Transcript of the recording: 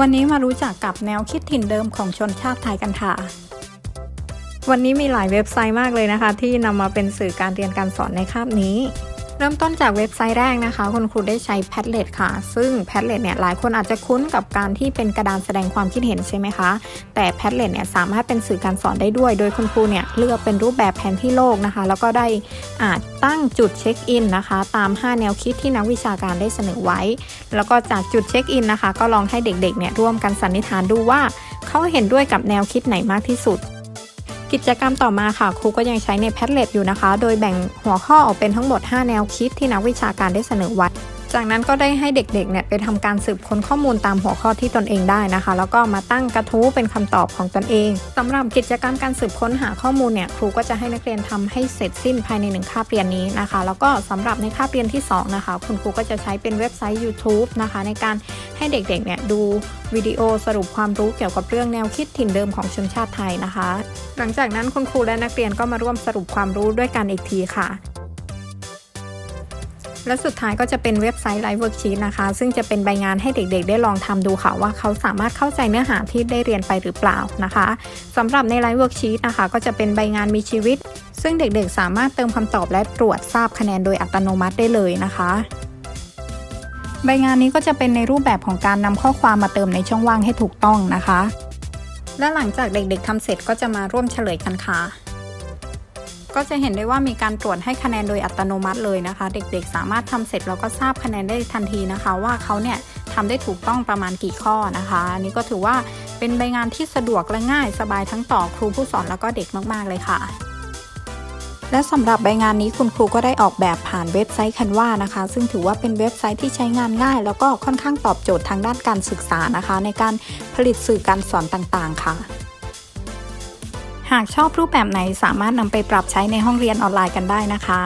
วันนี้มารู้จักกับแนวคิดถิ่นเดิมของชนชาติไทยกันค่ะ วันนี้มีหลายเว็บไซต์มากเลยนะคะ ที่นำมาเป็นสื่อการเรียนการสอนในคาบนี้ เริ่มต้นจากเว็บไซต์แรกนะคะ คุณครูได้ใช้ Padlet ค่ะ ซึ่ง Padlet เนี่ยหลายคนอาจจะคุ้นกับการที่เป็นกระดานแสดงความคิดเห็นใช่ไหมคะ แต่ Padlet เนี่ยสามารถเป็นสื่อการสอนได้ด้วย โดยคุณครูเนี่ยเลือกเป็นรูปแบบแผนที่โลกนะคะ แล้วก็ได้อาจตั้งจุดเช็คอินนะคะ ตาม 5 แนวคิดที่นักวิชาการได้เสนอไว้ แล้วก็จากจุดเช็คอินนะคะ ก็ลองให้เด็กๆเนี่ยร่วมกันสันนิษฐานดูว่าเขาเห็นด้วยกับแนวคิดไหนมากที่สุด กิจกรรมต่อมาค่ะ ครูก็ยังใช้ในแพทเล็ตอยู่นะคะ โดยแบ่งหัวข้อออกเป็นทั้งหมด 5 แนวคิดที่นักวิชาการได้เสนอไว้ จากนั้นก็ได้ให้เด็กๆเนี่ยไปทำการสืบค้นข้อมูลตามหัวข้อที่ตนเองได้นะคะ แล้วก็มาตั้งกระทู้เป็นคำตอบของตนเองสำหรับกิจกรรมการสืบค้นหาข้อมูลเนี่ยครูก็จะให้นักเรียนทำให้เสร็จสิ้นภายในหนึ่งคาบเรียนนี้นะคะ แล้วก็สำหรับในคาบเรียนที่สองนะคะ คุณครูก็จะใช้เป็นเว็บไซต์ YouTube นะคะ ในการให้เด็กๆเนี่ยดูวิดีโอสรุปความรู้เกี่ยวกับเรื่องแนวคิดถิ่นเดิมของชนชาติไทยนะคะ หลังจากนั้นคุณครูและนักเรียนก็มาร่วมสรุปความรู้ด้วยกันอีกทีค่ะ และสุดท้ายก็จะเป็นเว็บไซต์ Live Worksheet นะคะ ซึ่งจะเป็นใบงานให้เด็กๆ ได้ลองทำดูค่ะว่าเขาสามารถเข้าใจเนื้อหาที่ได้เรียนไปหรือเปล่านะคะสำหรับใน Live Worksheet นะคะ ก็จะเป็นใบงานมีชีวิต ซึ่งเด็กๆ สามารถเติมคำตอบและตรวจทราบคะแนนโดยอัตโนมัติได้เลยนะคะใบงานนี้ก็จะเป็นในรูปแบบของการนำข้อความมาเติมในช่องว่างให้ถูกต้องนะคะ และหลังจากเด็กๆทำเสร็จก็จะมาร่วมเฉลยกันค่ะ ก็จะเห็นได้ว่ามีการตรวจให้คะแนนโดยอัตโนมัติเลยนะคะ เด็กๆ สามารถทำเสร็จแล้วก็ทราบคะแนนได้ทันทีนะคะ ว่าเขาเนี่ยทำได้ถูกต้องประมาณกี่ข้อนะคะอันนี้ก็ถือว่าเป็นใบงานที่สะดวกและง่ายสบายทั้งต่อครูผู้สอนแล้วก็เด็กมากๆเลยค่ะ และสำหรับใบงานนี้คุณครูก็ได้ออกแบบผ่านเว็บไซต์ Canva นะคะ ซึ่งถือว่าเป็นเว็บไซต์ที่ใช้งานง่าย แล้วก็ค่อนข้างตอบโจทย์ทางด้านการศึกษานะคะ ในการผลิตสื่อการสอนต่างๆ ค่ะ หากชอบรูปแบบไหนสามารถนำไปปรับใช้ในห้องเรียนออนไลน์กันได้นะคะ